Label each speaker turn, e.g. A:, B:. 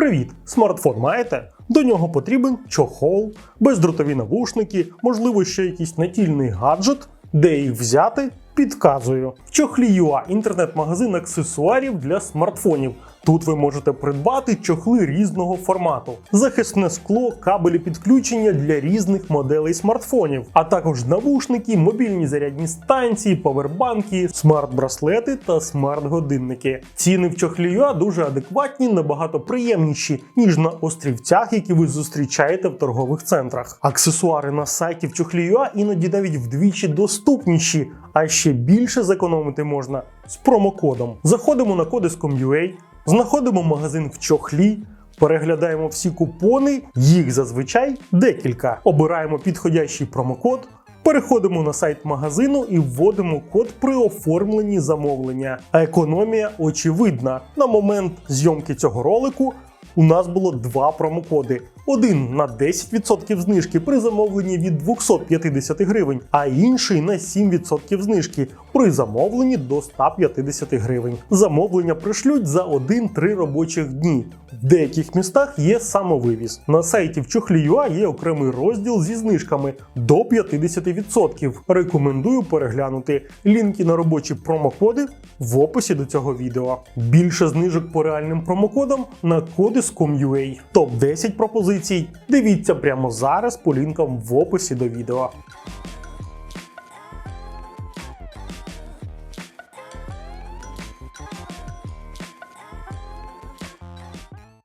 A: Привіт! Смартфон маєте? До нього потрібен чохол, бездротові навушники, можливо, ще якийсь натільний гаджет. Де їх взяти? Підказую. В чохлі UA інтернет-магазин аксесуарів для смартфонів. Тут ви можете придбати чохли різного формату, захисне скло, кабелі підключення для різних моделей смартфонів, а також навушники, мобільні зарядні станції, павербанки, смарт-браслети та смарт-годинники. Ціни в чохлі UA дуже адекватні, набагато приємніші, ніж на острівцях, які ви зустрічаєте в торгових центрах. Аксесуари на сайті в чохлі UA іноді навіть вдвічі доступніші, а ще більше зекономити можна з промокодом. Заходимо на кодиском.ua, знаходимо магазин в чохлі. Переглядаємо всі купони, їх зазвичай декілька. Обираємо підходящий промокод, переходимо на сайт магазину і вводимо код при оформленні замовлення. А економія очевидна. На момент зйомки цього ролику у нас було два промокоди. Один на 10% знижки при замовленні від 250 гривень, а інший на 7% знижки при замовленні до 150 гривень. Замовлення пришлють за 1-3 робочих дні. В деяких містах є самовивіз. На сайті в Чохлі.ua є окремий розділ зі знижками до 50%. Рекомендую переглянути лінки на робочі промокоди в описі до цього відео. Більше знижок по реальним промокодам на кодиском.ua. Топ 10 пропозицій. Дивіться прямо зараз по лінкам в описі до відео.